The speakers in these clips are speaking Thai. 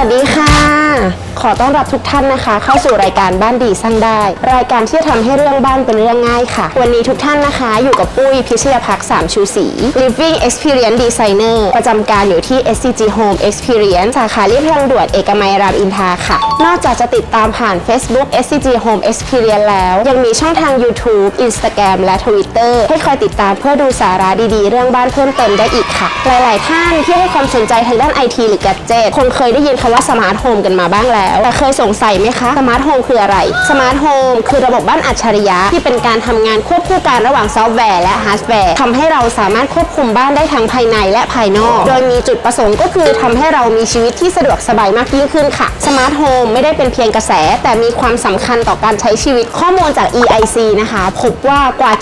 สวัสดีค่ะ ขอต้อนรับทุกท่านนะคะ เข้าสู่รายการบ้านดีสร้างได้ รายการที่จะทำให้เรื่องบ้านเป็นเรื่องง่ายค่ะ วันนี้ทุกท่านนะคะ อยู่กับปุ้ยพิชยาภักสามชูศรี Living Experience Designer ประจำการอยู่ที่ SCG Home Experience สาขาเรียบทางด่วนเอกมัยรามอินทราค่ะ นอกจากจะติดตามผ่าน Facebook SCG Home Experience แล้ว ยังมีช่องทาง YouTube Instagram และ Twitter ให้คอยติดตามเพื่อดูสาระดีๆ เรื่องบ้านเพิ่มเติมได้อีกค่ะ หลาย ๆ ท่านที่ให้ความสนใจทางด้านไอทีหรือ g a d g e t คงเคยได้ยินคำว่าสมาร์ทโฮมกันมาบ้างแล้วแต่เคยสงสัยไหมคะ สมาร์ทโฮมคืออะไร สมาร์ทโฮมคือระบบบ้านอัจฉริยะที่เป็นการทำงานควบคู่กันระหว่างซอฟต์แวร์และฮาร์ดแวร์ทำให้เราสามารถควบคุมบ้านได้ทั้งภายในและภายนอก โดยมีจุดประสงค์ก็คือทำให้เรามีชีวิตที่สะดวกสบายมากยิ่งขึ้นค่ะ สมาร์ทโฮมไม่ได้เป็นเพียงกระแส แต่มีความสำคัญต่อการใช้ชีวิตข้อมูลจาก EIC นะคะพบว่ากว่า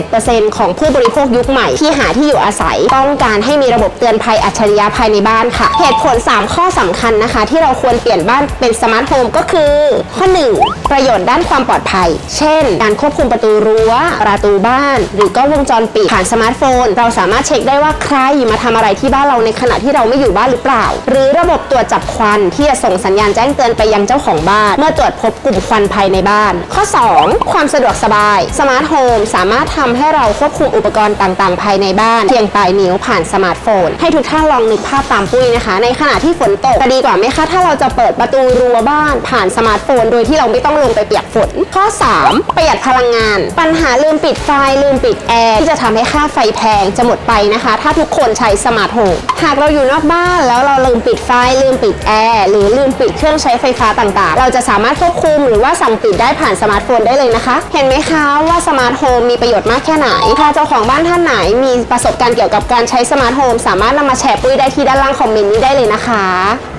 77%ของผู้บริโภคยุคใหม่ที่หาที่อยู่อาศัย ต้องการให้มีระบบเตือนภัยอัจฉริยะภายในบ้านค่ะ เหตุผล 3 ข้อสำคัญนะคะ ที่เราควรเปลี่ยนบ้านเป็นสมาร์ทโฮมก็คือข้อ 1 ประโยชน์ด้านความปลอดภัย เช่น การควบคุมประตูรั้วประตูบ้าน หรือกล้องวงจรปิดผ่านสมาร์ทโฟน เราสามารถเช็คได้ว่าใครมาทำอะไรที่บ้านเราในขณะที่เราไม่อยู่บ้านหรือเปล่า หรือระบบตรวจจับควันที่จะส่งสัญญาณแจ้งเตือนไปยังเจ้าของบ้าน เมื่อตรวจพบกลุ่มควันภายในบ้าน ข้อ 2 ความสะดวกสบายสมาร์ทโฮมสามารถทำให้เราควบคุมอุปกรณ์ต่างๆ ภายในบ้านเพียงปลายนิ้วผ่านสมาร์ทโฟน ให้ทุกท่านลองนึกภาพตามปุ้ยนะคะ ในขณะที่ฝนตกจะดีกว่าไหมคะถ้าเราจะเปิดประตูรั้วบ้านผ่านสมาร์ทโฟน โดยที่เราไม่ต้องลงไปเปียกฝน ข้อ 3 ประหยัดพลังงาน ปัญหาลืมปิดไฟลืมปิดแอร์ที่จะทำให้ค่าไฟแพงจะหมดไปนะคะ ถ้าทุกคนใช้สมาร์ทโฮมหากเราอยู่นอกบ้านแล้วเราลืมปิดไฟลืมปิดแอร์หรือลืมปิดเครื่องใช้ไฟฟ้าต่างๆ เราจะสามารถควบคุมหรือว่าสั่งปิดได้ผ่านสมาร์ทโฟนได้เลยนะคะ เห็นไหมคะว่าสมาร์ทโฮมมีประโยชน์มากแค่ไหนถ้าเจ้าของบ้านท่านไหนมีประสบการณ์เกี่ยวกับการใช้สมาร์ทโฮมสามารถนำมาแชร์ปุ้ยได้ที่ด้านล่างคอมเมนต์นี้ได้เลยนะคะ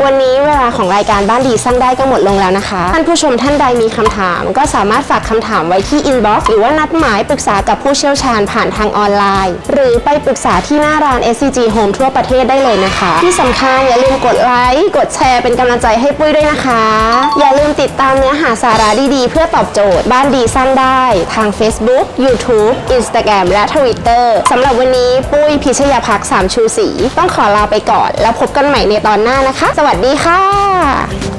วันนี้เวลาของรายการบ้านดีสร้างได้ก็หมดลงแล้วนะคะ ท่านผู้ชมท่านใดมีคำถาม ก็สามารถฝากคำถามไว้ที่อินบ็อกซ์หรือว่านัดหมายปรึกษากับผู้เชี่ยวชาญผ่านทางออนไลน์ หรือไปปรึกษาที่หน้าร้าน SCG Home ทั่วประเทศได้เลยนะคะ ที่สำคัญอย่าลืมกดไลค์กดแชร์เป็นกำลังใจให้ปุ้ยด้วยนะคะ อย่าลืมติดตามเนื้อหาสาระดีๆ เพื่อตอบโจทย์บ้านดีสร้างได้ทาง Facebook YouTube Instagram และ Twitter สำหรับวันนี้ปุ้ยพิชยาภักสามชูศรีต้องขอลาไปก่อน แล้วพบกันใหม่ในตอนหน้านะคะ สวัสดีค่ะ